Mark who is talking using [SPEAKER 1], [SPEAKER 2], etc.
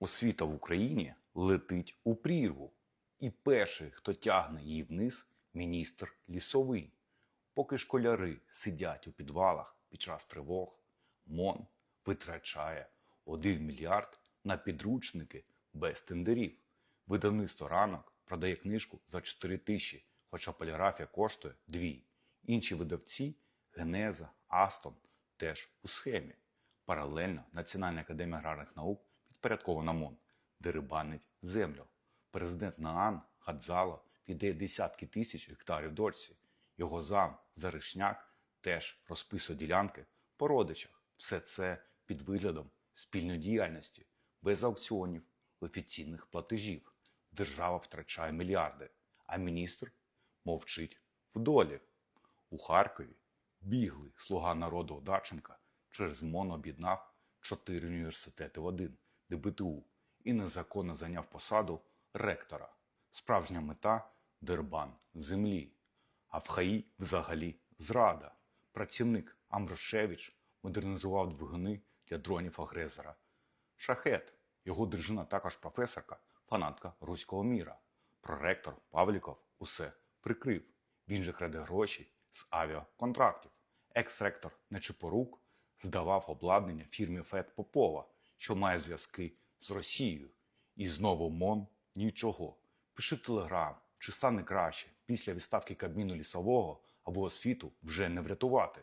[SPEAKER 1] Освіта в Україні летить у прірву. І перший, хто тягне її вниз, міністр лісовий. Поки школяри сидять у підвалах під час тривог, МОН витрачає 1 мільярд на підручники без тендерів. Видавництво ранок продає книжку за 4 тисячі, хоча поліграфія коштує 2. Інші видавці Генеза, Астон теж у схемі. Паралельно Національна академія аграрних наук підпорядкована МОН, дерибанить землю. Президент Наан Гадзало віддає десятки тисяч гектарів дольці. Його зам Заришняк теж розписує ділянки по родичах. Все це під виглядом спільної діяльності, без аукціонів, офіційних платежів. Держава втрачає мільярди, а міністр мовчить в долі. У Харкові біглий слуга народу Одарченка через МОН об'єднав чотири університети в один ДБТУ і незаконно зайняв посаду ректора. Справжня мета дербан землі. А в ХАІ взагалі зрада. Працівник Амрошевич модернізував двигуни для дронів агресора. Шахет, його дружина також професорка, фанатка руського міра. Проректор Павліков усе прикрив. Він же краде гроші з авіаконтрактів. Екс-ректор Нечипорук здавав обладнання фірмі Фед Попова, що має зв'язки з Росією. І знову МОН нічого. Пиши телеграм, чи стане краще після відставки Кабміну лісового або освіту вже не врятувати.